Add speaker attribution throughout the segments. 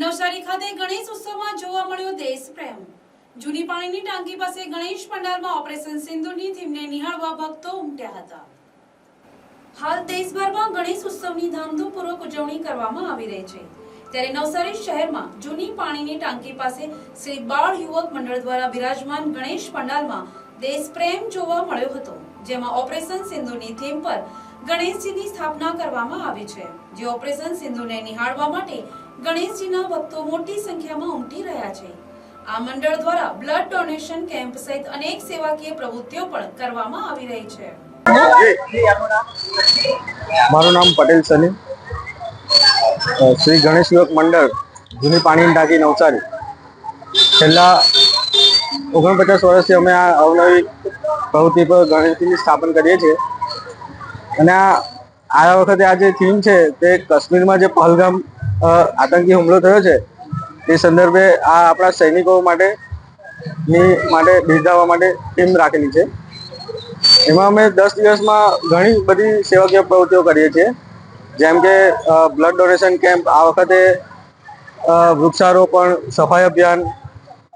Speaker 1: નવસારી ખાતે ગણેશ ઉત્સવમાં જોવા મળ્યો દેશ પ્રેમ. જૂની પાણીની ટાંકી પાસે ગણેશ પંડાલમાં ઓપરેશન સિંધુની થીમને નિહાળવા ભક્તો ઉમટ્યા હતા. હાલ દેશભરમાં ગણેશ ઉત્સવની ધામધૂમપૂર્વક ઉજવણી કરવામાં આવી રહી છે. ત્યારે નવસારી શહેરમાં જૂની પાણીની ટાંકી પાસે શ્રી બાળ યુવક મંડળ દ્વારા બિરાજમાન ગણેશ પંડાલમાં દેશ પ્રેમ જોવા મળ્યો હતો, જેમાં ઓપરેશન સિંધુની થીમ પર ગણેશજીની સ્થાપના કરવામાં આવી છે, જે ઓપરેશન સિંધુને નિહાળવા માટે ગણેશજીના ભક્તો મોટી સંખ્યામાં ઉમટી રહ્યા છે. આ મંડળ દ્વારા બ્લડ ડોનેશન કેમ્પ સહિત અનેક સેવાકીય પ્રવૃત્તિઓ પણ કરવામાં આવી રહી છે.
Speaker 2: મારું નામ પટેલ સની. શ્રી ગણેશ યુવક મંડળ, જૂની પાણીની ટાંકી નવસારી. છેલ્લા ઓગણપચાસ વર્ષથી અમે આ અવનવી પ્રવૃત્તિ પર ગણેશજીની સ્થાપન કરીએ છીએ. અને આ આ વખતે આ જે થીમ છે તે કાશ્મીરમાં જે પહલગામ આતંકી હુમલો થયો છે. તે સંદર્ભે આ આપણા સૈનિકો માટે, ની માટે બિરદાવવા માટે ટીમ રાખેલી છે. એમાં અમે દસ દિવસમાં ઘણી બધી સેવાકીય પ્રવૃત્તિઓ કરીએ છીએ. જેમ કે બ્લડ ડોનેશન કેમ્પ આ વખતે વૃક્ષારોપણ, સફાઈ અભિયાન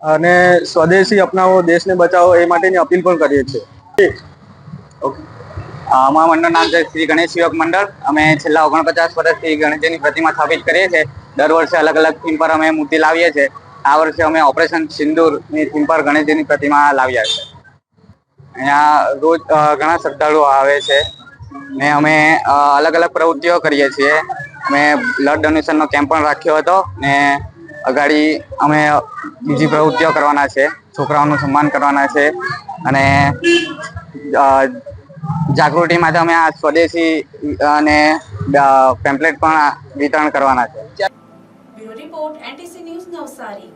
Speaker 2: અને સ્વદેશી અપનાવો, દેશને બચાવો એ માટેની અપીલ પણ કરીએ છીએ.
Speaker 3: અમારા મંડળ નામ છે શ્રી ગણેશ યુવક મંડળ, અમે છેલ્લા ઓગણપચાસ વર્ષથી ગણેશજીની પ્રતિમા સ્થાપિત કરીએ છીએ. દર વર્ષે અલગ અલગ થીમ પર અમે મૂર્તિ લાવીએ છીએ. આ વર્ષે અમે ઓપરેશન સિંદૂરની થીમ પર ગણેશજીની પ્રતિમા લાવ્યા છે. અહીંયા રોજ ઘણા શ્રદ્ધાળુઓ આવે છે. ને અમે અલગ અલગ પ્રવૃત્તિઓ કરીએ છીએ. અમે બ્લડ ડોનેશનનો કેમ્પ પણ રાખ્યો હતો. ને અગાડી અમે બીજી પ્રવૃત્તિઓ કરવાના છે. છોકરાઓનું સન્માન કરવાના છે. અને જાગૃતિ માટે અમે આ સ્વદેશી અને પેમ્પલેટ પણ વિતરણ કરવાના છે.
Speaker 1: Bureau report, NTC news Navsari.